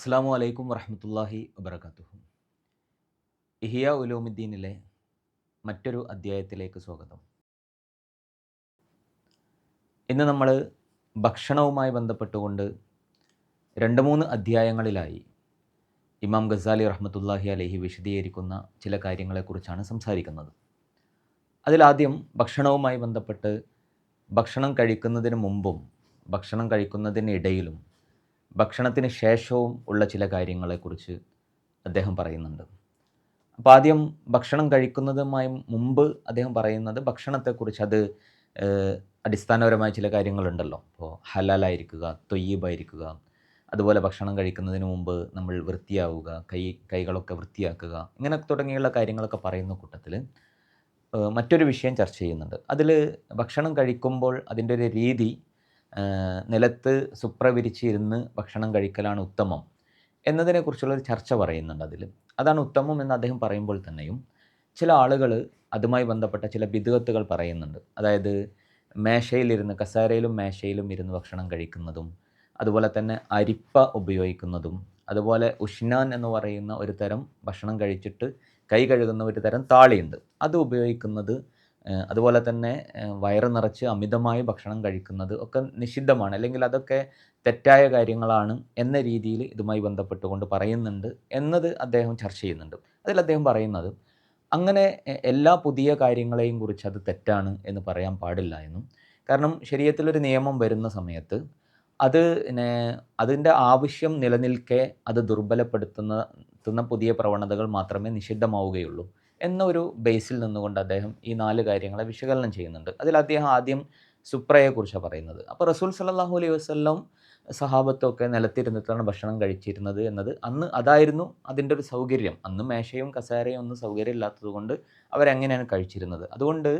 അസ്സാം വലൈക്കും വറഹമത്തല്ലാഹി വബർക്കാത്തുഹു ഇഹിയ ഉലൂമുദ്ദീനിലെ മറ്റൊരു അധ്യായത്തിലേക്ക് സ്വാഗതം. ഇന്ന് നമ്മൾ ഭക്ഷണവുമായി ബന്ധപ്പെട്ടുകൊണ്ട് രണ്ട് മൂന്ന് അധ്യായങ്ങളിലായി ഇമാം ഗസാലി റഹ്മത്തുല്ലാഹി അലഹി വിശദീകരിക്കുന്ന ചില കാര്യങ്ങളെക്കുറിച്ചാണ് സംസാരിക്കുന്നത്. അതിലാദ്യം ഭക്ഷണവുമായി ബന്ധപ്പെട്ട് ഭക്ഷണം കഴിക്കുന്നതിന് മുമ്പും ഭക്ഷണം കഴിക്കുന്നതിനിടയിലും ഭക്ഷണത്തിന് ശേഷവും ഉള്ള ചില കാര്യങ്ങളെക്കുറിച്ച് അദ്ദേഹം പറയുന്നുണ്ട്. അപ്പോൾ ആദ്യം ഭക്ഷണം കഴിക്കുന്നതുമായി മുമ്പ് അദ്ദേഹം പറയുന്നത് ഭക്ഷണത്തെക്കുറിച്ച്. അത് അടിസ്ഥാനപരമായ ചില കാര്യങ്ങളുണ്ടല്ലോ. ഇപ്പോൾ ഹലാലായിരിക്കുക തൊയ്യബായിരിക്കുക അതുപോലെ ഭക്ഷണം കഴിക്കുന്നതിന് മുമ്പ് നമ്മൾ വൃത്തിയാവുക കൈ കൈകളൊക്കെ വൃത്തിയാക്കുക ഇങ്ങനെ തുടങ്ങിയുള്ള കാര്യങ്ങളൊക്കെ പറയുന്ന കൂട്ടത്തിൽ മറ്റൊരു വിഷയം ചർച്ച ചെയ്യുന്നുണ്ട്. അതിൽ ഭക്ഷണം കഴിക്കുമ്പോൾ അതിന്റെ ഒരു രീതി നിലത്ത് സുപ്ര വിരിച്ചിരുന്ന് ഭക്ഷണം കഴിക്കലാണ് ഉത്തമം എന്നതിനെക്കുറിച്ചുള്ളൊരു ചർച്ച പറയുന്നുണ്ട് അതിൽ അതാണ് ഉത്തമം എന്ന് അദ്ദേഹം പറയുമ്പോൾ തന്നെയും ചില ആളുകൾ അതുമായി ബന്ധപ്പെട്ട ചില ബിദുവത്തുകൾ പറയുന്നുണ്ട്. അതായത് മേശയിലിരുന്ന് കസേരയിലും മേശയിലും ഇരുന്ന് ഭക്ഷണം കഴിക്കുന്നതും അതുപോലെ തന്നെ അരിപ്പ ഉപയോഗിക്കുന്നതും അതുപോലെ ഉഷ്നാൻ എന്ന് പറയുന്ന ഒരു തരം ഭക്ഷണം കഴിച്ചിട്ട് കൈ കഴുകുന്ന ഒരു തരം താളിയുണ്ട്. അത് ഉപയോഗിക്കുന്നത് അതുപോലെ തന്നെ വയറ് നിറച്ച് അമിതമായി ഭക്ഷണം കഴിക്കുന്നത് ഒക്കെ നിഷിദ്ധമാണ്. അല്ലെങ്കിൽ അതൊക്കെ തെറ്റായ കാര്യങ്ങളാണ് എന്ന രീതിയിൽ ഇതുമായി ബന്ധപ്പെട്ടുകൊണ്ട് പറയുന്നുണ്ട് എന്നത് അദ്ദേഹം ചർച്ച ചെയ്യുന്നുണ്ട്. അതിൽ അദ്ദേഹം പറയുന്നത് അങ്ങനെ എല്ലാ പുതിയ കാര്യങ്ങളെയും കുറിച്ച് അത് തെറ്റാണ് എന്ന് പറയാൻ പാടില്ല എന്നും. കാരണം ശരീരത്തിലൊരു നിയമം വരുന്ന സമയത്ത് അത് അതിന്റെ ആവശ്യം നിലനിൽക്കെ അത് ദുർബലപ്പെടുത്തുന്ന പുതിയ പ്രവണതകൾ മാത്രമേ നിഷിദ്ധമാവുകയുള്ളൂ. എന്നൊരു ബേസിൽ നിന്നുകൊണ്ട് അദ്ദേഹം ഈ നാല് കാര്യങ്ങളെ വിശകലനം ചെയ്യുന്നുണ്ട്. അതിൽ അദ്ദേഹം ആദ്യം സുപ്രയെക്കുറിച്ചാണ് പറയുന്നത്. അപ്പോൾ റസൂൽ സല്ലല്ലാഹു അലൈഹി വസ്ലം സഹാബത്തൊക്കെ നിലത്തിരുന്നിട്ടാണ് ഭക്ഷണം കഴിച്ചിരുന്നത് എന്നത്. അന്ന് അതായിരുന്നു അതിന്റെ ഒരു സൗകര്യം. അന്ന് മേശയും കസേരയും ഒന്നും സൗകര്യം ഇല്ലാത്തത് കൊണ്ട് അവരങ്ങനെയാണ് കഴിച്ചിരുന്നത്? അതുകൊണ്ട്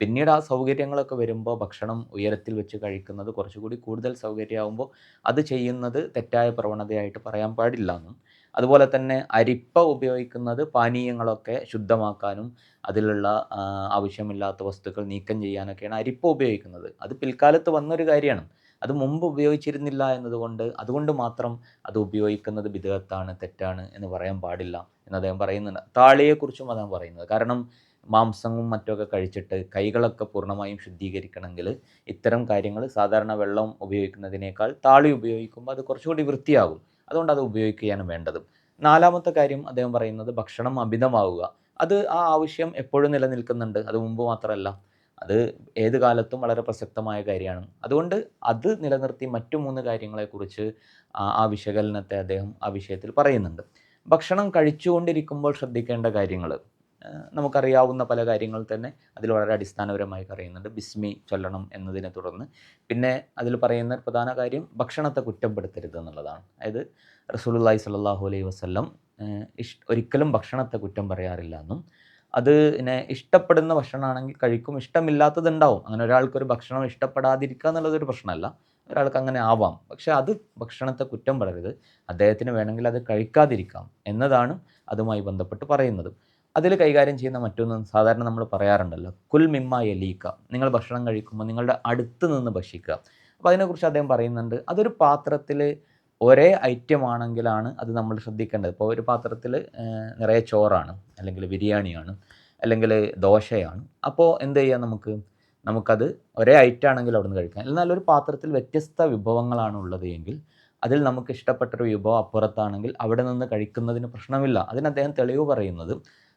പിന്നീട് ആ സൗകര്യങ്ങളൊക്കെ വരുമ്പോൾ ഭക്ഷണം ഉയരത്തിൽ വെച്ച് കഴിക്കുന്നത് കുറച്ചുകൂടി കൂടുതൽ സൗകര്യമാകുമ്പോൾ അത് ചെയ്യുന്നത് തെറ്റായ പ്രവണതയായിട്ട് പറയാൻ പാടില്ല എന്നും അതുപോലെ തന്നെ അരിപ്പ ഉപയോഗിക്കുന്നത് പാനീയങ്ങളൊക്കെ ശുദ്ധമാക്കാനും അതിലുള്ള ആവശ്യമില്ലാത്ത വസ്തുക്കൾ നീക്കം ചെയ്യാനൊക്കെയാണ് അരിപ്പ ഉപയോഗിക്കുന്നത്. അത് പിൽക്കാലത്ത് വന്നൊരു കാര്യമാണ്. അത് മുമ്പ് ഉപയോഗിച്ചിരുന്നില്ല എന്നതുകൊണ്ട് അതുകൊണ്ട് മാത്രം അത് ഉപയോഗിക്കുന്നത് ബിദഗത്താണ് തെറ്റാണ് എന്ന് പറയാൻ പാടില്ല എന്ന് അദ്ദേഹം പറയുന്നുണ്ട്. താളിയെക്കുറിച്ചും അദ്ദേഹം പറയുന്നത്. കാരണം മാംസവും മറ്റൊക്കെ കഴിച്ചിട്ട് കൈകളൊക്കെ പൂർണമായും ശുദ്ധീകരിക്കണമെങ്കിൽ ഇത്തരം കാര്യങ്ങൾ സാധാരണ വെള്ളം ഉപയോഗിക്കുന്നതിനേക്കാൾ താളി ഉപയോഗിക്കുമ്പോൾ അത് കുറച്ചുകൂടി വൃത്തിയാകും. അതുകൊണ്ട് അത് ഉപയോഗിക്കുകയാണ് വേണ്ടത്. നാലാമത്തെ കാര്യം അദ്ദേഹം പറയുന്നത് ഭക്ഷണം അമിതമാവുക. അത് ആ ആവശ്യം എപ്പോഴും നിലനിൽക്കുന്നുണ്ട്. അത് മുമ്പ് മാത്രമല്ല. അത് ഏത് കാലത്തും വളരെ പ്രസക്തമായ കാര്യമാണ്. അതുകൊണ്ട് അത് നിലനിർത്തി മറ്റു മൂന്ന് കാര്യങ്ങളെക്കുറിച്ച് ആ വിശകലനത്തെ അദ്ദേഹം ആ വിഷയത്തിൽ പറയുന്നുണ്ട്. ഭക്ഷണം കഴിച്ചുകൊണ്ടിരിക്കുമ്പോൾ ശ്രദ്ധിക്കേണ്ട കാര്യങ്ങൾ നമുക്കറിയാവുന്ന പല കാര്യങ്ങൾ തന്നെ അതിൽ വളരെ അടിസ്ഥാനപരമായി പറയുന്നുണ്ട്. ബിസ്മി ചൊല്ലണം എന്നതിനെ തുടർന്ന്. പിന്നെ അതിൽ പറയുന്ന പ്രധാന കാര്യം ഭക്ഷണത്തെ കുറ്റപ്പെടുത്തരുത് എന്നുള്ളതാണ്. അതായത് റസൂലുള്ളാഹി സ്വല്ലല്ലാഹു അലൈഹി വസല്ലം ഇഷ് ഒരിക്കലും ഭക്ഷണത്തെ കുറ്റം പറയാറില്ല എന്നും. അത് പിന്നെ ഇഷ്ടപ്പെടുന്ന ഭക്ഷണമാണെങ്കിൽ കഴിക്കും. ഇഷ്ടമില്ലാത്തതുണ്ടാവും. അങ്ങനെ ഒരാൾക്കൊരു ഭക്ഷണം ഇഷ്ടപ്പെടാതിരിക്കുക എന്നുള്ളതൊരു പ്രശ്നമല്ല. ഒരാൾക്ക് അങ്ങനെ ആവാം. പക്ഷെ അത് ഭക്ഷണത്തെ കുറ്റം പറയരുത്. അദ്ദേഹത്തിന് വേണമെങ്കിൽ അത് കഴിക്കാതിരിക്കാം എന്നതാണ് അതുമായി ബന്ധപ്പെട്ട് പറയുന്നത്. അതിൽ കൈകാര്യം ചെയ്യുന്ന മറ്റൊന്ന് സാധാരണ നമ്മൾ പറയാറുണ്ടല്ലോ. കുൽ മിമ്മ എലീക്ക നിങ്ങൾ ഭക്ഷണം കഴിക്കുമ്പോൾ നിങ്ങളുടെ അടുത്ത് നിന്ന് ഭക്ഷിക്കുക. അപ്പോൾ അതിനെക്കുറിച്ച് അദ്ദേഹം പറയുന്നുണ്ട് അതൊരു പാത്രത്തിൽ ഒരേ ഐറ്റം ആണെങ്കിലാണ് അത് നമ്മൾ ശ്രദ്ധിക്കേണ്ടത്. ഇപ്പോൾ ഒരു പാത്രത്തിൽ നിറയെ ചോറാണ് അല്ലെങ്കിൽ ബിരിയാണിയാണ് അല്ലെങ്കിൽ ദോശയാണ്. അപ്പോൾ എന്ത് ചെയ്യാം നമുക്ക്? നമുക്കത് ഒരേ ഐറ്റം ആണെങ്കിൽ അവിടെ നിന്ന് കഴിക്കാം. എന്നാൽ ഒരു പാത്രത്തിൽ വ്യത്യസ്ത വിഭവങ്ങളാണ് ഉള്ളത് എങ്കിൽ അതിൽ നമുക്ക് ഇഷ്ടപ്പെട്ടൊരു വിഭവം അപ്പുറത്താണെങ്കിൽ അവിടെ നിന്ന് കഴിക്കുന്നതിന് പ്രശ്നമില്ല. അതിന് അദ്ദേഹം തെളിവ് പറയുന്നത്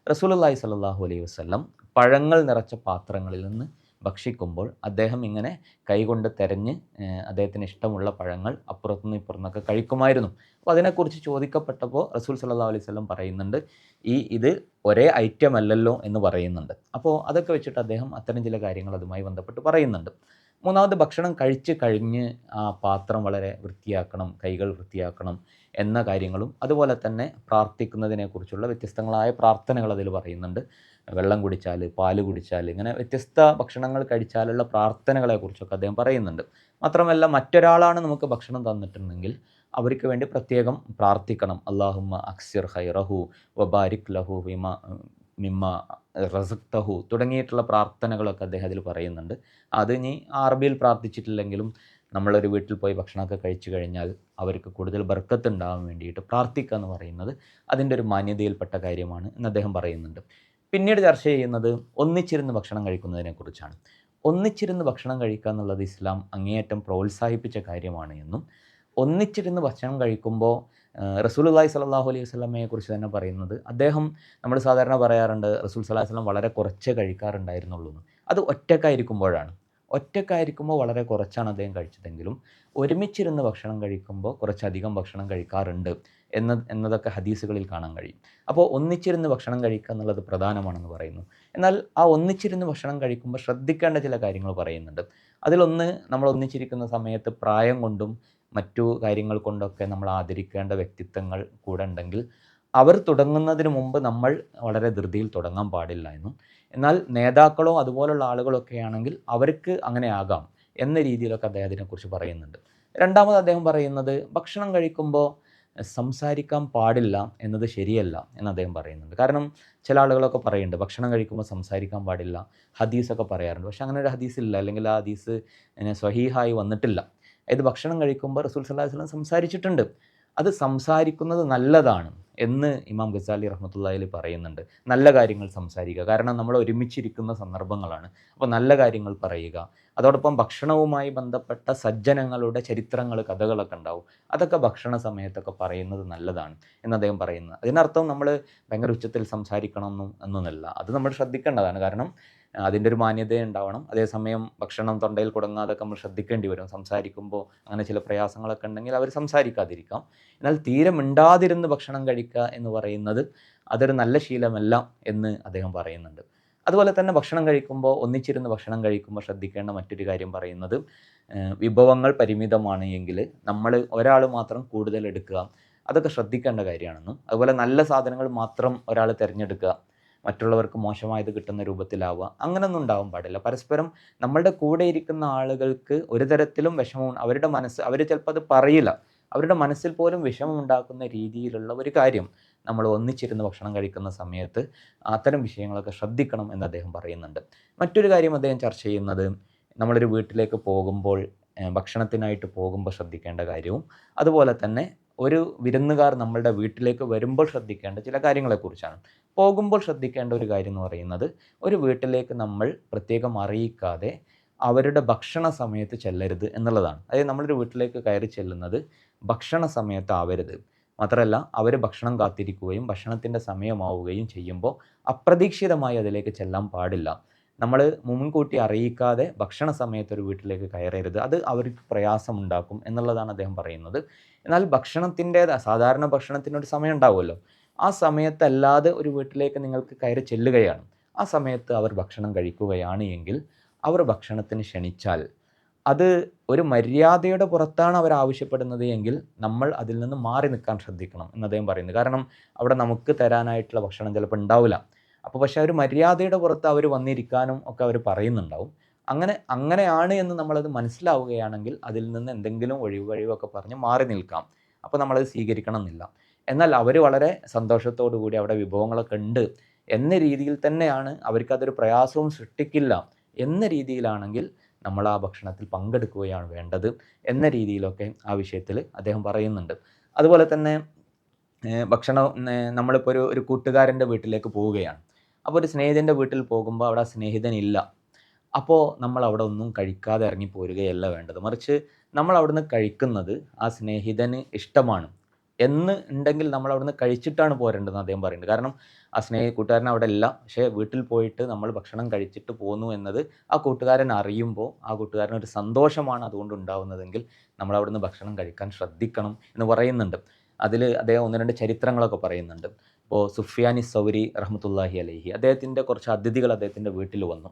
റസൂലുള്ളാഹി സ്വല്ലല്ലാഹു അലൈഹി വസല്ലം പഴങ്ങൾ നിറച്ച പാത്രങ്ങളിൽ നിന്ന് ഭക്ഷിക്കുമ്പോൾ അദ്ദേഹം ഇങ്ങനെ കൈകൊണ്ട് തെരഞ്ഞ് അദ്ദേഹത്തിന് ഇഷ്ടമുള്ള പഴങ്ങൾ അപ്പുറത്തുനിന്ന് ഇപ്പുറത്തുനിന്നൊക്കെ കഴിക്കുമായിരുന്നു. അപ്പോൾ അതിനെക്കുറിച്ച് ചോദിക്കപ്പെട്ടപ്പോൾ റസൂൽ സല്ലാ അലൈഹി വസല്ലം പറയുന്നുണ്ട് ഈ ഇത് ഒരേ ഐറ്റം അല്ലല്ലോ എന്ന് പറയുന്നുണ്ട്. അപ്പോൾ അതൊക്കെ വെച്ചിട്ട് അദ്ദേഹം അത്തരം ചില കാര്യങ്ങൾ അതുമായി ബന്ധപ്പെട്ട് പറയുന്നുണ്ട്. മൂന്നാമത് ഭക്ഷണം കഴിച്ച് കഴിഞ്ഞ് ആ പാത്രം വളരെ വൃത്തിയാക്കണം കൈകൾ വൃത്തിയാക്കണം എന്ന കാര്യങ്ങളും അതുപോലെ തന്നെ പ്രാർത്ഥിക്കുന്നതിനെക്കുറിച്ചുള്ള വ്യത്യസ്തങ്ങളായ പ്രാർത്ഥനകൾ അതിൽ പറയുന്നുണ്ട്. വെള്ളം കുടിച്ചാൽ പാൽ കുടിച്ചാൽ ഇങ്ങനെ വ്യത്യസ്ത ഭക്ഷണങ്ങൾ കഴിച്ചാലുള്ള പ്രാർത്ഥനകളെക്കുറിച്ചൊക്കെ അദ്ദേഹം പറയുന്നുണ്ട്. മാത്രമല്ല മറ്റൊരാളാണ് നമുക്ക് ഭക്ഷണം തന്നിട്ടുണ്ടെങ്കിൽ അവർക്ക് വേണ്ടി പ്രത്യേകം പ്രാർത്ഥിക്കണം. അള്ളാഹുമ്മ അക്സിർ ഹൈറഹു വബാരിക് ലഹു വിമ മിമ്മ റസക്തഹു തുടങ്ങിയിട്ടുള്ള പ്രാർത്ഥനകളൊക്കെ അദ്ദേഹം അതിൽ പറയുന്നുണ്ട്. അത് ഇനി അറബിയിൽ പ്രാർത്ഥിച്ചിട്ടില്ലെങ്കിലും നമ്മളൊരു വീട്ടിൽ പോയി ഭക്ഷണമൊക്കെ കഴിച്ചു കഴിഞ്ഞാൽ അവർക്ക് കൂടുതൽ ബർക്കത്ത് ഉണ്ടാകാൻ വേണ്ടിയിട്ട് പ്രാർത്ഥിക്കുക എന്ന് പറയുന്നത് അതിന്റെ ഒരു മാന്യതയിൽപ്പെട്ട കാര്യമാണ് എന്ന് അദ്ദേഹം പറയുന്നുണ്ട്. പിന്നീട് ചർച്ച ചെയ്യുന്നത് ഒന്നിച്ചിരുന്ന് ഭക്ഷണം കഴിക്കുന്നതിനെക്കുറിച്ചാണ് ഒന്നിച്ചിരുന്ന് ഭക്ഷണം കഴിക്കുക എന്നുള്ളത് ഇസ്ലാം അങ്ങേയറ്റം പ്രോത്സാഹിപ്പിച്ച കാര്യമാണ് എന്നും ഒന്നിച്ചിരുന്ന് ഭക്ഷണം കഴിക്കുമ്പോൾ റസൂലുള്ളാഹി സ്വല്ലല്ലാഹു അലൈഹി വസ്ലമയെ കുറിച്ച് തന്നെ പറയുന്നത് അദ്ദേഹം നമ്മൾ സാധാരണ പറയാറുണ്ട് റസൂൽ സലാഹു വസ്ലം വളരെ കുറച്ചേ കഴിക്കാറുണ്ടായിരുന്നുള്ളൂ അത് ഒറ്റക്കായിരിക്കുമ്പോഴാണ്. ഒറ്റക്കായിരിക്കുമ്പോൾ വളരെ കുറച്ചാണ് അദ്ദേഹം കഴിച്ചതെങ്കിലും ഒരുമിച്ചിരുന്ന് ഭക്ഷണം കഴിക്കുമ്പോൾ കുറച്ചധികം ഭക്ഷണം കഴിക്കാറുണ്ട് എന്ന എന്നതൊക്കെ ഹദീസുകളിൽ കാണാൻ കഴിയും. അപ്പോൾ ഒന്നിച്ചിരുന്ന് ഭക്ഷണം കഴിക്കുക എന്നുള്ളത് പ്രധാനമാണെന്ന് പറയുന്നു. എന്നാൽ ആ ഒന്നിച്ചിരുന്ന് ഭക്ഷണം കഴിക്കുമ്പോൾ ശ്രദ്ധിക്കേണ്ട ചില കാര്യങ്ങൾ പറയുന്നുണ്ട്. അതിലൊന്ന് നമ്മൾ ഒന്നിച്ചിരിക്കുന്ന സമയത്ത് പ്രായം കൊണ്ടും മറ്റു കാര്യങ്ങൾ കൊണ്ടൊക്കെ നമ്മൾ ആദരിക്കേണ്ട വ്യക്തിത്വങ്ങൾ കൂടെ ഉണ്ടെങ്കിൽ അവർ തുടങ്ങുന്നതിന് മുമ്പ് നമ്മൾ വളരെ ധൃതിയിൽ തുടങ്ങാൻ പാടില്ല എന്നും. എന്നാൽ നേതാക്കളോ അതുപോലുള്ള ആളുകളൊക്കെ ആണെങ്കിൽ അവർക്ക് അങ്ങനെ ആകാം എന്ന രീതിയിലൊക്കെ അദ്ദേഹത്തിനെ കുറിച്ച് പറയുന്നുണ്ട്. രണ്ടാമത് അദ്ദേഹം പറയുന്നത് ഭക്ഷണം കഴിക്കുമ്പോൾ സംസാരിക്കാൻ പാടില്ല എന്നത് ശരിയല്ല എന്ന് അദ്ദേഹം പറയുന്നുണ്ട്. കാരണം ചില ആളുകളൊക്കെ പറയുന്നുണ്ട് ഭക്ഷണം കഴിക്കുമ്പോൾ സംസാരിക്കാൻ പാടില്ല ഹദീസൊക്കെ പറയാറുണ്ട്. പക്ഷെ അങ്ങനെ ഒരു ഹദീസ് ഇല്ല അല്ലെങ്കിൽ ആ ഹദീസ് സ്വഹീഹായി വന്നിട്ടില്ല. അതായത് ഭക്ഷണം കഴിക്കുമ്പോൾ റസൂൽ സല്ലാഹു വസ്ലം സംസാരിച്ചിട്ടുണ്ട്. അത് സംസാരിക്കുന്നത് നല്ലതാണ് എന്ന് ഇമാം ഗസാലി റഹ്മത്തുള്ളയിൽ പറയുന്നുണ്ട്. നല്ല കാര്യങ്ങൾ സംസാരിക്കുക. കാരണം നമ്മൾ ഒരുമിച്ചിരിക്കുന്ന സന്ദർഭങ്ങളാണ്. അപ്പോൾ നല്ല കാര്യങ്ങൾ പറയുക. അതോടൊപ്പം ഭക്ഷണവുമായി ബന്ധപ്പെട്ട സജ്ജനങ്ങളുടെ ചരിത്രങ്ങൾ കഥകളൊക്കെ ഉണ്ടാവും. അതൊക്കെ ഭക്ഷണ സമയത്തൊക്കെ പറയുന്നത് നല്ലതാണ് എന്ന് അദ്ദേഹം പറയുന്നത് അതിനർത്ഥം നമ്മൾ ഭയങ്കര ഉച്ചത്തിൽ സംസാരിക്കണമെന്നും എന്നൊന്നല്ല അത് നമ്മൾ ശ്രദ്ധിക്കേണ്ടതാണ്. കാരണം അതിന്റെ ഒരു മാന്യത ഉണ്ടാവണം. അതേസമയം ഭക്ഷണം തൊണ്ടയിൽ കുടങ്ങാതൊക്കെ നമ്മൾ ശ്രദ്ധിക്കേണ്ടി വരും. സംസാരിക്കുമ്പോൾ അങ്ങനെ ചില പ്രയാസങ്ങളൊക്കെ ഉണ്ടെങ്കിൽ അവർ സംസാരിക്കാതിരിക്കാം. എന്നാൽ തീരെ മിണ്ടാതിരുന്ന് ഭക്ഷണം കഴിക്കുക എന്ന് പറയുന്നത് അതൊരു നല്ല ശീലമല്ല എന്ന് അദ്ദേഹം പറയുന്നുണ്ട്. അതുപോലെ തന്നെ ഭക്ഷണം കഴിക്കുമ്പോൾ ഒന്നിച്ചിരുന്ന് ഭക്ഷണം കഴിക്കുമ്പോൾ ശ്രദ്ധിക്കേണ്ട മറ്റൊരു കാര്യം പറയുന്നത് വിഭവങ്ങൾ പരിമിതമാണ് എങ്കിൽ നമ്മൾ ഒരാൾ മാത്രം കൂടുതൽ എടുക്കുക. അതൊക്കെ ശ്രദ്ധിക്കേണ്ട കാര്യമാണെന്നും അതുപോലെ നല്ല സാധനങ്ങൾ മാത്രം ഒരാൾ തിരഞ്ഞെടുക്കുക മറ്റുള്ളവർക്ക് മോശമായത് കിട്ടുന്ന രൂപത്തിലാവുക. അങ്ങനൊന്നും ഉണ്ടാവാൻ പാടില്ല. പരസ്പരം നമ്മളുടെ കൂടെ ഇരിക്കുന്ന ആളുകൾക്ക് ഒരു തരത്തിലും വിഷമം അവരുടെ മനസ്സ് അവർ ചിലപ്പോൾ അത് പറയില്ല. അവരുടെ മനസ്സിൽ പോലും വിഷമം ഉണ്ടാക്കുന്ന രീതിയിലുള്ള ഒരു കാര്യം നമ്മൾ ഒന്നിച്ചിരുന്ന് ഭക്ഷണം കഴിക്കുന്ന സമയത്ത് അത്തരം വിഷയങ്ങളൊക്കെ ശ്രദ്ധിക്കണം എന്ന് അദ്ദേഹം പറയുന്നുണ്ട്. മറ്റൊരു കാര്യം അദ്ദേഹം ചർച്ച ചെയ്യുന്നത് നമ്മളൊരു വീട്ടിലേക്ക് പോകുമ്പോൾ ഭക്ഷണത്തിനായിട്ട് പോകുമ്പോൾ ശ്രദ്ധിക്കേണ്ട കാര്യവും അതുപോലെ തന്നെ ഒരു വിരുന്നുകാർ നമ്മളുടെ വീട്ടിലേക്ക് വരുമ്പോൾ ശ്രദ്ധിക്കേണ്ട ചില കാര്യങ്ങളെക്കുറിച്ചാണ്. പോകുമ്പോൾ ശ്രദ്ധിക്കേണ്ട ഒരു കാര്യം എന്ന് പറയുന്നത് ഒരു വീട്ടിലേക്ക് നമ്മൾ പ്രത്യേകം അറിയിക്കാതെ അവരുടെ ഭക്ഷണ സമയത്ത് ചെല്ലരുത് എന്നുള്ളതാണ്. അതായത് നമ്മളൊരു വീട്ടിലേക്ക് കയറി ചെല്ലുന്നത് ഭക്ഷണ സമയത്ത് ആവരുത്. മാത്രമല്ല അവർ ഭക്ഷണം കാത്തിരിക്കുകയും ഭക്ഷണത്തിന്റെ സമയമാവുകയും ചെയ്യുമ്പോൾ അപ്രതീക്ഷിതമായി അതിലേക്ക് ചെല്ലാൻ പാടില്ല. നമ്മൾ മുൻകൂട്ടി അറിയിക്കാതെ ഭക്ഷണ സമയത്ത് ഒരു വീട്ടിലേക്ക് കയറരുത്. അത് അവർക്ക് പ്രയാസമുണ്ടാക്കും എന്നുള്ളതാണ് അദ്ദേഹം പറയുന്നത്. എന്നാൽ ഭക്ഷണത്തിന്റെ സാധാരണ ഭക്ഷണത്തിനൊരു സമയം ഉണ്ടാവുമല്ലോ. ആ സമയത്തല്ലാതെ ഒരു വീട്ടിലേക്ക് നിങ്ങൾക്ക് കയറി ചെല്ലുകയാണ്. ആ സമയത്ത് അവർ ഭക്ഷണം കഴിക്കുകയാണ് എങ്കിൽ അവർ ഭക്ഷണത്തിന് ക്ഷണിച്ചാൽ അത് ഒരു മര്യാദയുടെ പുറത്താണ് അവർ ആവശ്യപ്പെടുന്നത് എങ്കിൽ നമ്മൾ അതിൽ നിന്ന് മാറി നിൽക്കാൻ ശ്രദ്ധിക്കണം എന്ന് അദ്ദേഹം പറയുന്നത് കാരണം അവിടെ നമുക്ക് തരാനായിട്ടുള്ള ഭക്ഷണം ചിലപ്പോൾ ഉണ്ടാവില്ല. അപ്പോൾ പക്ഷേ ഒരു മര്യാദയുടെ പുറത്ത് അവർ വന്നിരിക്കാനും ഒക്കെ അവർ പറയുന്നുണ്ടാവും. അങ്ങനെ അങ്ങനെയാണ് എന്ന് നമ്മളത് മനസ്സിലാവുകയാണെങ്കിൽ അതിൽ നിന്ന് എന്തെങ്കിലും ഒഴിവ് കഴിവൊക്കെ പറഞ്ഞ് മാറി നിൽക്കാം. അപ്പോൾ നമ്മളത് സ്വീകരിക്കണം എന്നില്ല എന്നാൽ അവർ വളരെ സന്തോഷത്തോടു കൂടി അവിടെ വിഭവങ്ങളൊക്കെ ഉണ്ട് എന്ന രീതിയിൽ തന്നെയാണ് അവർക്കതൊരു പ്രയാസവും സൃഷ്ടിക്കില്ല എന്ന രീതിയിലാണെങ്കിൽ നമ്മൾ ആ ഭക്ഷണത്തിൽ പങ്കെടുക്കുകയാണ് വേണ്ടത് എന്ന രീതിയിലൊക്കെ ആ വിഷയത്തിൽ അദ്ദേഹം പറയുന്നുണ്ട്. അതുപോലെ തന്നെ ഭക്ഷണം നമ്മളിപ്പോൾ ഒരു ഒരു കൂട്ടുകാരന്റെ വീട്ടിലേക്ക് പോവുകയാണ്. അപ്പോൾ ഒരു സ്നേഹിതന്റെ വീട്ടിൽ പോകുമ്പോൾ അവിടെ സ്നേഹിതനില്ല. അപ്പോൾ നമ്മൾ അവിടെ ഒന്നും കഴിക്കാതെ ഇറങ്ങിപ്പോരുകയല്ല വേണ്ടത്. മറിച്ച് നമ്മൾ അവിടുന്ന് കഴിക്കുന്നത് ആ സ്നേഹിതന് ഇഷ്ടമാണ് എന്ന് ഉണ്ടെങ്കിൽ നമ്മൾ അവിടുന്ന് കഴിച്ചിട്ടാണ് പോരേണ്ടതെന്ന് അദ്ദേഹം പറയുന്നുണ്ട്. കാരണം ആ സ്നേഹ കൂട്ടുകാരൻ അവിടെ ഇല്ല. പക്ഷേ വീട്ടിൽ പോയിട്ട് നമ്മൾ ഭക്ഷണം കഴിച്ചിട്ട് പോന്നു എന്നത് ആ കൂട്ടുകാരൻ അറിയുമ്പോൾ ആ കൂട്ടുകാരൻ ഒരു സന്തോഷമാണ് അതുകൊണ്ട് ഉണ്ടാവുന്നതെങ്കിൽ നമ്മൾ അവിടുന്ന് ഭക്ഷണം കഴിക്കാൻ ശ്രദ്ധിക്കണം എന്ന് പറയുന്നുണ്ട്. അതിൽ അദ്ദേഹം ഒന്ന് രണ്ട് ചരിത്രങ്ങളൊക്കെ പറയുന്നുണ്ട്. ഇപ്പോൾ സുഫിയാനി സൗരി റഹ്മത്തുല്ലാഹി അലഹി അദ്ദേഹത്തിന്റെ കുറച്ച് അതിഥികൾ അദ്ദേഹത്തിന്റെ വീട്ടിൽ വന്നു.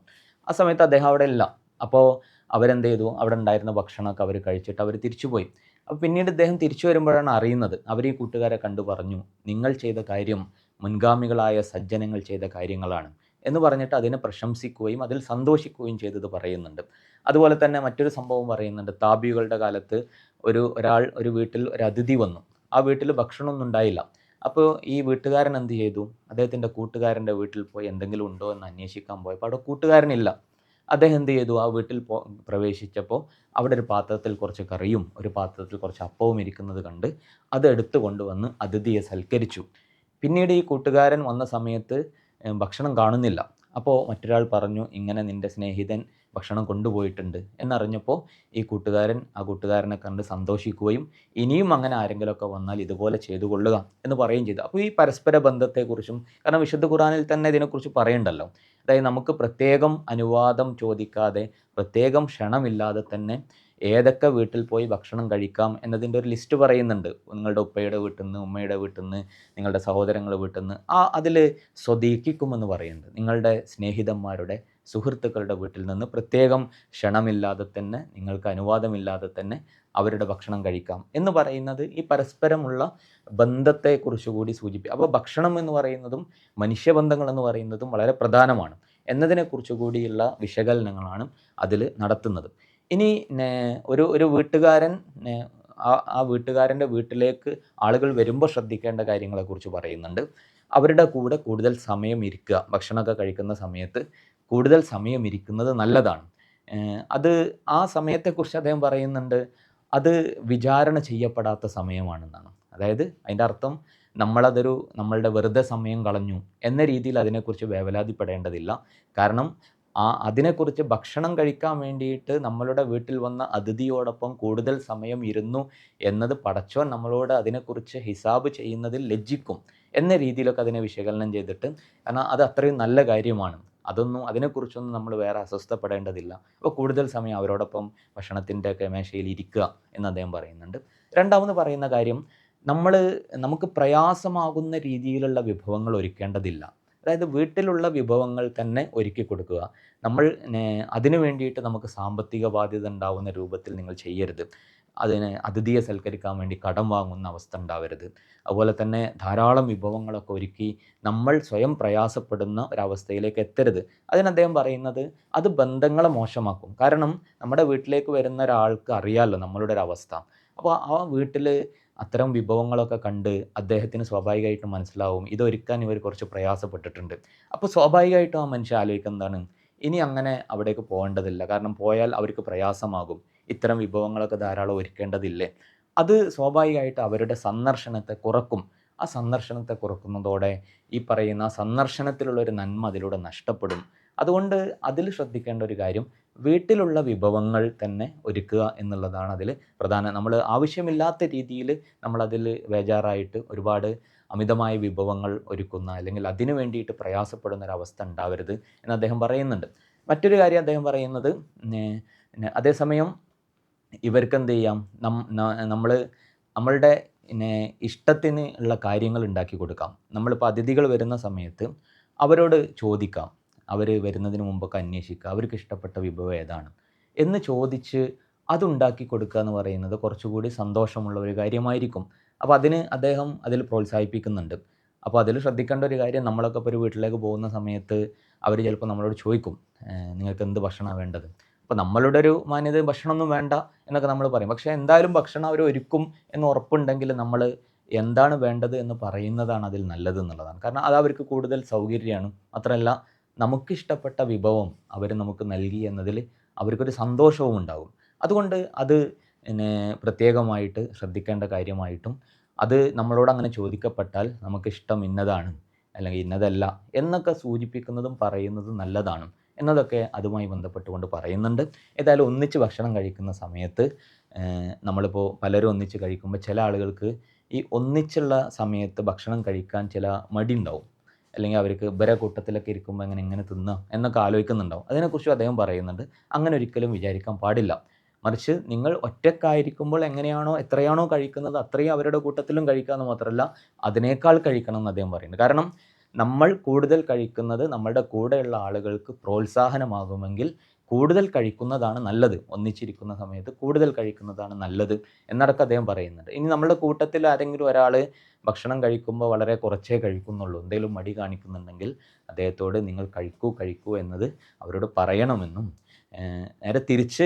ആ സമയത്ത് അദ്ദേഹം അവിടെ ഇല്ല. അപ്പോൾ അവരെന്ത് ചെയ്തു? അവിടെ ഉണ്ടായിരുന്ന ഭക്ഷണമൊക്കെ അവർ കഴിച്ചിട്ട് അവർ തിരിച്ചുപോയി. അപ്പോൾ പിന്നീട് ഇദ്ദേഹം തിരിച്ചു വരുമ്പോഴാണ് അറിയുന്നത്. അവർ ഈ കൂട്ടുകാരെ കണ്ടു പറഞ്ഞു നിങ്ങൾ ചെയ്ത കാര്യം മുൻഗാമികളായ സജ്ജനങ്ങൾ ചെയ്ത കാര്യങ്ങളാണ് എന്ന് പറഞ്ഞിട്ട് അതിനെ പ്രശംസിക്കുകയും അതിൽ സന്തോഷിക്കുകയും ചെയ്തത് പറയുന്നുണ്ട്. അതുപോലെ തന്നെ മറ്റൊരു സംഭവം പറയുന്നുണ്ട്. താബികളുടെ കാലത്ത് ഒരു ഒരാൾ ഒരു വീട്ടിൽ ഒരു അതിഥി വന്നു. ആ വീട്ടിൽ ഭക്ഷണമൊന്നും ഉണ്ടായില്ല. അപ്പോൾ ഈ വീട്ടുകാരൻ എന്ത് ചെയ്തു? അദ്ദേഹത്തിന്റെ കൂട്ടുകാരന്റെ വീട്ടിൽ പോയി എന്തെങ്കിലും ഉണ്ടോ എന്ന് അന്വേഷിക്കാൻ പോയപ്പോൾ അവിടെ കൂട്ടുകാരനില്ല. അദ്ദേഹം എന്ത് ചെയ്തു? ആ വീട്ടിൽ പോ പ്രവേശിച്ചപ്പോൾ അവിടെ ഒരു പാത്രത്തിൽ കുറച്ച് കറിയും ഒരു പാത്രത്തിൽ കുറച്ച് അപ്പവും ഇരിക്കുന്നത് കണ്ട് അത് എടുത്തു കൊണ്ടുവന്ന് അതിഥിയെ സൽക്കരിച്ചു. പിന്നീട് ഈ കൂട്ടുകാരൻ വന്ന സമയത്ത് ഭക്ഷണം കാണുന്നില്ല. അപ്പോൾ മറ്റൊരാൾ പറഞ്ഞു ഇങ്ങനെ നിന്റെ സ്നേഹിതൻ ഭക്ഷണം കൊണ്ടുപോയിട്ടുണ്ട് എന്നറിഞ്ഞപ്പോൾ ഈ കൂട്ടുകാരൻ ആ കൂട്ടുകാരനെ കണ്ട് സന്തോഷിക്കുകയും ഇനിയും അങ്ങനെ ആരെങ്കിലുമൊക്കെ വന്നാൽ ഇതുപോലെ ചെയ്തു കൊള്ളുക എന്ന് പറയുകയും ചെയ്തു. അപ്പോൾ ഈ പരസ്പര ബന്ധത്തെക്കുറിച്ചും കാരണം വിശുദ്ധ ഖുറാനിൽ തന്നെ ഇതിനെക്കുറിച്ച് പറയണ്ടല്ലോ. അതായത് നമുക്ക് പ്രത്യേകം അനുവാദം ചോദിക്കാതെ പ്രത്യേകം ക്ഷണമില്ലാതെ തന്നെ ഏതൊക്കെ വീട്ടിൽ പോയി ഭക്ഷണം കഴിക്കാം എന്നതിന്റെ ഒരു ലിസ്റ്റ് പറയുന്നുണ്ട്. നിങ്ങളുടെ ഉപ്പയുടെ വീട്ടിൽ നിന്ന് ഉമ്മയുടെ വീട്ടിൽ നിന്ന് നിങ്ങളുടെ സഹോദരങ്ങളുടെ വീട്ടിൽ നിന്ന് ആ അതിൽ സ്വദീക്കിക്കുമെന്ന് പറയുന്നുണ്ട്. നിങ്ങളുടെ സ്നേഹിതന്മാരുടെ സുഹൃത്തുക്കളുടെ വീട്ടിൽ നിന്ന് പ്രത്യേകം ക്ഷണമില്ലാതെ തന്നെ നിങ്ങൾക്ക് അനുവാദമില്ലാതെ തന്നെ അവരുടെ ഭക്ഷണം കഴിക്കാം എന്ന് പറയുന്നത് ഈ പരസ്പരമുള്ള ബന്ധത്തെക്കുറിച്ച് കൂടി സൂചിപ്പിക്കും. അപ്പോൾ ഭക്ഷണം എന്ന് പറയുന്നതും മനുഷ്യബന്ധങ്ങൾ എന്ന് പറയുന്നതും വളരെ പ്രധാനമാണ്. എന്നതിനെക്കുറിച്ച് കൂടിയുള്ള വിശകലനങ്ങളാണ് അതിൽ നടത്തുന്നത്. ഇനി ഒരു ഒരു വീട്ടുകാരൻ ആ ആ വീട്ടുകാരന്റെ വീട്ടിലേക്ക് ആളുകൾ വരുമ്പോൾ ശ്രദ്ധിക്കേണ്ട കാര്യങ്ങളെക്കുറിച്ച് പറയുന്നുണ്ട്. അവരുടെ കൂടെ കൂടുതൽ സമയം ഇരിക്കുക ഭക്ഷണമൊക്കെ കഴിക്കുന്ന സമയത്ത് കൂടുതൽ സമയം ഇരിക്കുന്നത് നല്ലതാണ്. അത് ആ സമയത്തെക്കുറിച്ച് അദ്ദേഹം പറയുന്നുണ്ട് അത് വിചാരണ ചെയ്യപ്പെടാത്ത സമയമാണെന്നാണ്. അതായത് അതിന്റെ അർത്ഥം നമ്മളതൊരു നമ്മളുടെ വെറുതെ സമയം കളഞ്ഞു എന്ന രീതിയിൽ അതിനെക്കുറിച്ച് വേവലാതിപ്പെടേണ്ടതില്ല. കാരണം ആ അതിനെക്കുറിച്ച് ഭക്ഷണം കഴിക്കാൻ വേണ്ടിയിട്ട് നമ്മളുടെ വീട്ടിൽ വന്ന അതിഥിയോടൊപ്പം കൂടുതൽ സമയം ഇരുന്നു എന്നത് പടച്ചോൻ നമ്മളോട് അതിനെക്കുറിച്ച് ഹിസാബ് ചെയ്യുന്നതിൽ ലജ്ജിക്കും എന്ന രീതിയിലൊക്കെ അതിനെ വിശകലനം ചെയ്തിട്ട് കാരണം അത് അത്രയും നല്ല കാര്യമാണ്. അതൊന്നും അതിനെക്കുറിച്ചൊന്നും നമ്മൾ വേറെ അസ്വസ്ഥപ്പെടേണ്ടതില്ല. അപ്പോൾ കൂടുതൽ സമയം അവരോടൊപ്പം ഭക്ഷണത്തിന്റെ ഒക്കെ മേശയിൽ ഇരിക്കുക എന്ന് അദ്ദേഹം പറയുന്നുണ്ട്. രണ്ടാമത് പറയുന്ന കാര്യം നമ്മൾ നമുക്ക് പ്രയാസമാകുന്ന രീതിയിലുള്ള വിഭവങ്ങൾ ഒരുക്കേണ്ടതില്ല. അതായത് വീട്ടിലുള്ള വിഭവങ്ങൾ തന്നെ ഒരുക്കി കൊടുക്കുക. നമ്മൾ അതിനു വേണ്ടിയിട്ട് നമുക്ക് സാമ്പത്തിക ബാധ്യത ഉണ്ടാവുന്ന രൂപത്തിൽ നിങ്ങൾ ചെയ്യരുത്. അതിന് അതിഥിയെ സൽക്കരിക്കാൻ വേണ്ടി കടം വാങ്ങുന്ന അവസ്ഥ ഉണ്ടാവരുത്. അതുപോലെ തന്നെ ധാരാളം വിഭവങ്ങളൊക്കെ ഒരുക്കി നമ്മൾ സ്വയം പ്രയാസപ്പെടുന്ന ഒരവസ്ഥയിലേക്ക് എത്തരുത്. അതിന് അദ്ദേഹം പറയുന്നത് അത് ബന്ധങ്ങളെ മോശമാക്കും. കാരണം നമ്മുടെ വീട്ടിലേക്ക് വരുന്ന ഒരാൾക്ക് അറിയാമല്ലോ നമ്മളുടെ ഒരു അവസ്ഥ അപ്പോൾ ആ വീട്ടിൽ അത്തരം വിഭവങ്ങളൊക്കെ കണ്ട് അദ്ദേഹത്തിന് സ്വാഭാവികമായിട്ടും മനസ്സിലാവും ഇതൊരുക്കാൻ ഇവർ കുറച്ച് പ്രയാസപ്പെട്ടിട്ടുണ്ട്. അപ്പോൾ സ്വാഭാവികമായിട്ടും ആ മനുഷ്യൻ ആലോചിക്കുന്നതാണ് ഇനി അങ്ങനെ അവിടേക്ക് പോകേണ്ടതില്ല. കാരണം പോയാൽ അവർക്ക് പ്രയാസമാകും. ഇത്തരം വിഭവങ്ങളൊക്കെ ധാരാളം ഒരുക്കേണ്ടതില്ലേ? അത് സ്വാഭാവികമായിട്ട് അവരുടെ സന്ദർശനത്തെ കുറക്കും. ആ സന്ദർശനത്തെ കുറക്കുന്നതോടെ ഈ പറയുന്ന സന്ദർശനത്തിലുള്ളൊരു നന്മ അതിലൂടെ നഷ്ടപ്പെടും. അതുകൊണ്ട് അതിൽ ശ്രദ്ധിക്കേണ്ട ഒരു കാര്യം വീട്ടിലുള്ള വിഭവങ്ങൾ തന്നെ ഒരുക്കുക എന്നുള്ളതാണ് അതിൽ പ്രധാന. നമ്മൾ ആവശ്യമില്ലാത്ത രീതിയിൽ നമ്മളതിൽ ബേജാറായിട്ട് ഒരുപാട് അമിതമായ വിഭവങ്ങൾ ഒരുക്കുന്ന അല്ലെങ്കിൽ അതിനു വേണ്ടിയിട്ട് പ്രയാസപ്പെടുന്ന ഒരു അവസ്ഥ ഉണ്ടാവരുത് എന്ന് അദ്ദേഹം പറയുന്നുണ്ട്. മറ്റൊരു കാര്യം അദ്ദേഹം പറയുന്നത് അതേസമയം ഇവർക്ക് എന്ത് ചെയ്യാം നമ്മൾ നമ്മളുടെ പിന്നെ ഇഷ്ടത്തിന് ഉള്ള കാര്യങ്ങൾ ഉണ്ടാക്കി കൊടുക്കാം. നമ്മളിപ്പോൾ അതിഥികൾ വരുന്ന സമയത്ത് അവരോട് ചോദിക്കാം. അവർ വരുന്നതിന് മുമ്പൊക്കെ അന്വേഷിക്കുക. അവർക്ക് ഇഷ്ടപ്പെട്ട വിഭവം ഏതാണ്? എന്ന് ചോദിച്ച് അതുണ്ടാക്കി കൊടുക്കുക എന്ന് പറയുന്നത് കുറച്ചുകൂടി സന്തോഷമുള്ള ഒരു കാര്യമായിരിക്കും. അപ്പോൾ അതിന് അദ്ദേഹം അതിൽ പ്രോത്സാഹിപ്പിക്കുന്നുണ്ട്. അപ്പോൾ അതിൽ ശ്രദ്ധിക്കേണ്ട ഒരു കാര്യം നമ്മളൊക്കെ ഇപ്പോൾ ഒരു വീട്ടിലേക്ക് പോകുന്ന സമയത്ത് അവർ ചിലപ്പോൾ നമ്മളോട് ചോദിക്കും നിങ്ങൾക്ക് എന്ത് ഭക്ഷണമാണ് വേണ്ടത്? അപ്പോൾ നമ്മളുടെ ഒരു മാന്യത ഭക്ഷണമൊന്നും വേണ്ട എന്നൊക്കെ നമ്മൾ പറയും. പക്ഷേ എന്തായാലും ഭക്ഷണം അവർ ഒരുക്കും എന്ന് ഉറപ്പുണ്ടെങ്കിൽ നമ്മൾ എന്താണ് വേണ്ടത് എന്ന് പറയുന്നതാണ് അതിൽ നല്ലത് എന്നുള്ളതാണ് കാരണം അത് അവർക്ക് കൂടുതൽ സൗകര്യമാണ്. മാത്രമല്ല നമുക്കിഷ്ടപ്പെട്ട വിഭവം അവർ നമുക്ക് നൽകി എന്നതിൽ അവർക്കൊരു സന്തോഷവും ഉണ്ടാകും. അതുകൊണ്ട് അത് പിന്നെ പ്രത്യേകമായിട്ട് ശ്രദ്ധിക്കേണ്ട കാര്യമായിട്ടും അത് നമ്മളോട് അങ്ങനെ ചോദിക്കപ്പെട്ടാൽ നമുക്കിഷ്ടം ഇന്നതാണ് അല്ലെങ്കിൽ ഇന്നതല്ല എന്നൊക്കെ സൂചിപ്പിക്കുന്നതും പറയുന്നതും നല്ലതാണ്. എന്നതൊക്കെ അതുമായി ബന്ധപ്പെട്ടുകൊണ്ട് പറയുന്നുണ്ട്. ഏതായാലും ഒന്നിച്ച് ഭക്ഷണം കഴിക്കുന്ന സമയത്ത് നമ്മളിപ്പോൾ പലരും ഒന്നിച്ച് കഴിക്കുമ്പോൾ ചില ആളുകൾക്ക് ഈ ഒന്നിച്ചുള്ള സമയത്ത് ഭക്ഷണം കഴിക്കാൻ ചില മടി ഉണ്ടാവും. അല്ലെങ്കിൽ അവർക്ക് ഇവരെ കൂട്ടത്തിലൊക്കെ ഇരിക്കുമ്പോൾ എങ്ങനെ എങ്ങനെ തിന്നാം എന്നൊക്കെ ആലോചിക്കുന്നുണ്ടാവും. അതിനെക്കുറിച്ചും അദ്ദേഹം പറയുന്നുണ്ട്. അങ്ങനെ ഒരിക്കലും വിചാരിക്കാൻ പാടില്ല. മറിച്ച് നിങ്ങൾ ഒറ്റക്കായിരിക്കുമ്പോൾ എങ്ങനെയാണോ എത്രയാണോ കഴിക്കുന്നത് അത്രയും അവരുടെ കൂട്ടത്തിലും കഴിക്കാമെന്ന് മാത്രമല്ല അതിനേക്കാൾ കഴിക്കണം എന്ന് അദ്ദേഹം പറയുന്നുണ്ട്. കാരണം നമ്മൾ കൂടുതൽ കഴിക്കുന്നത് നമ്മളുടെ കൂടെയുള്ള ആളുകൾക്ക് പ്രോത്സാഹനമാകുമെങ്കിൽ കൂടുതൽ കഴിക്കുന്നതാണ് നല്ലത്. ഒന്നിച്ചിരിക്കുന്ന സമയത്ത് കൂടുതൽ കഴിക്കുന്നതാണ് നല്ലത് എന്നടക്കം അദ്ദേഹം പറയുന്നുണ്ട്. ഇനി നമ്മുടെ കൂട്ടത്തിൽ ആരെങ്കിലും ഒരാൾ ഭക്ഷണം കഴിക്കുമ്പോൾ വളരെ കുറച്ചേ കഴിക്കുന്നുള്ളൂ. എന്തെങ്കിലും മടി കാണിക്കുന്നുണ്ടെങ്കിൽ അദ്ദേഹത്തോട് നിങ്ങൾ കഴിക്കൂ കഴിക്കൂ എന്നത് അവരോട് പറയണമെന്നും നേരെ തിരിച്ച്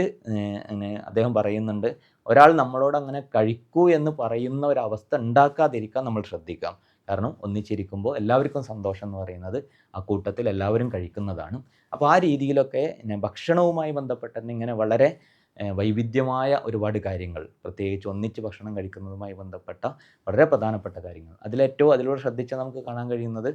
അദ്ദേഹം പറയുന്നുണ്ട് ഒരാൾ നമ്മളോട് അങ്ങനെ കഴിക്കൂ എന്ന് പറയുന്ന ഒരവസ്ഥ ഉണ്ടാക്കാതിരിക്കാൻ നമ്മൾ ശ്രദ്ധിക്കാം. കാരണം ഒന്നിച്ചിരിക്കുമ്പോൾ എല്ലാവർക്കും സന്തോഷം എന്ന് പറയുന്നത് ആ കൂട്ടത്തിൽ എല്ലാവരും കഴിക്കുന്നതാണ്. അപ്പോൾ ആ രീതിയിലൊക്കെ ഭക്ഷണവുമായി ബന്ധപ്പെട്ട ഇങ്ങനെ വളരെ വൈവിധ്യമായ ഒരുപാട് കാര്യങ്ങൾ പ്രത്യേകിച്ച് ഒന്നിച്ച് ഭക്ഷണം കഴിക്കുന്നതുമായി ബന്ധപ്പെട്ട വളരെ പ്രധാനപ്പെട്ട കാര്യങ്ങൾ. അതിലേറ്റവും അതിലൂടെ ശ്രദ്ധിച്ചാൽ നമുക്ക് കാണാൻ കഴിയുന്നത്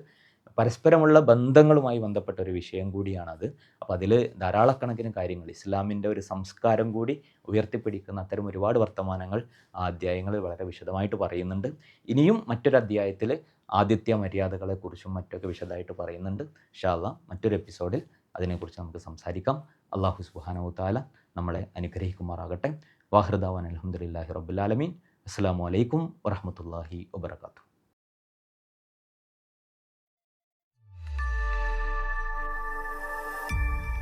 പരസ്പരമുള്ള ബന്ധങ്ങളുമായി ബന്ധപ്പെട്ട ഒരു വിഷയം കൂടിയാണത്. അപ്പോൾ അതിൽ ധാരാളക്കണക്കിന് കാര്യങ്ങൾ ഇസ്ലാമിന്റെ ഒരു സംസ്കാരം കൂടി ഉയർത്തിപ്പിടിക്കുന്ന അത്തരം ഒരുപാട് വർത്തമാനങ്ങൾ ആ അധ്യായങ്ങളിൽ വളരെ വിശദമായിട്ട് പറയുന്നുണ്ട്. ഇനിയും മറ്റൊരു അധ്യായത്തിൽ ആദിത്യ മര്യാദകളെക്കുറിച്ചും മറ്റൊക്കെ വിശദമായിട്ട് പറയുന്നുണ്ട്. ഷാല്ല മറ്റൊരു എപ്പിസോഡിൽ അതിനെക്കുറിച്ച് നമുക്ക് സംസാരിക്കാം. അള്ളാഹു സുബാനവുത്താല നമ്മളെ അനുഗ്രഹിക്കുമാറാകട്ടെ. വാഹൃദാവൻ അലഹമുല്ലാഹി റബുലാലമീൻ അസ്സാം വലൈക്കും വറഹമത്തല്ലാഹി വബർക്കാത്തു